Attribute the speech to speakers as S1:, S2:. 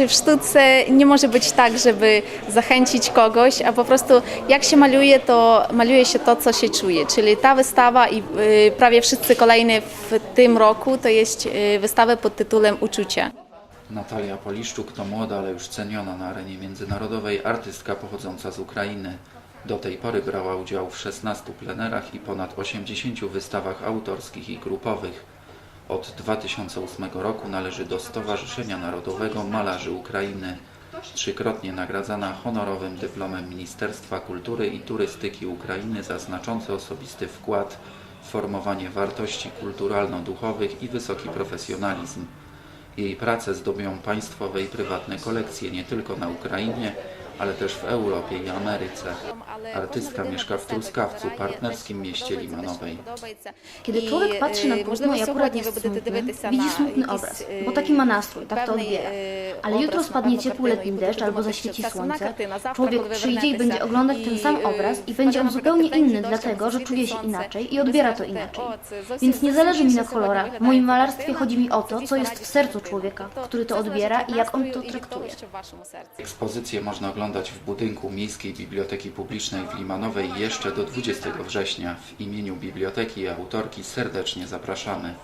S1: W sztuce nie może być tak, żeby zachęcić kogoś, a po prostu jak się maluje, to maluje się to, co się czuje. Czyli ta wystawa i y, prawie wszyscy kolejne w tym roku to jest y, wystawa pod tytułem Uczucia.
S2: Natalia Poliszczuk to młoda, ale już ceniona na arenie międzynarodowej artystka pochodząca z Ukrainy. Do tej pory brała udział w 16 plenerach i ponad 80 wystawach autorskich i grupowych. Od 2008 roku należy do Stowarzyszenia Narodowego Malarzy Ukrainy. Trzykrotnie nagradzana honorowym dyplomem Ministerstwa Kultury i Turystyki Ukrainy za znaczący osobisty wkład w formowanie wartości kulturalno-duchowych i wysoki profesjonalizm. Jej prace zdobią państwowe i prywatne kolekcje nie tylko na Ukrainie, ale też w Europie i Ameryce. Artystka mieszka w Truskawcu, partnerskim mieście Limanowej.
S3: Kiedy człowiek patrzy na płótno i akurat jest smutny, widzi smutny obraz, bo taki ma nastrój, tak to odbiera. Ale jutro spadnie ciepły letni deszcz albo zaświeci słońce, człowiek przyjdzie i będzie oglądać ten sam obraz i będzie on zupełnie inny, dlatego że czuje się inaczej i odbiera to inaczej. Więc nie zależy mi na kolorach, w moim malarstwie chodzi mi o to, co jest w sercu człowieka, który to odbiera i jak on to traktuje.
S2: Ekspozycję można oglądać w budynku Miejskiej Biblioteki Publicznej w Limanowej jeszcze do 20 września. W imieniu biblioteki i autorki serdecznie zapraszamy.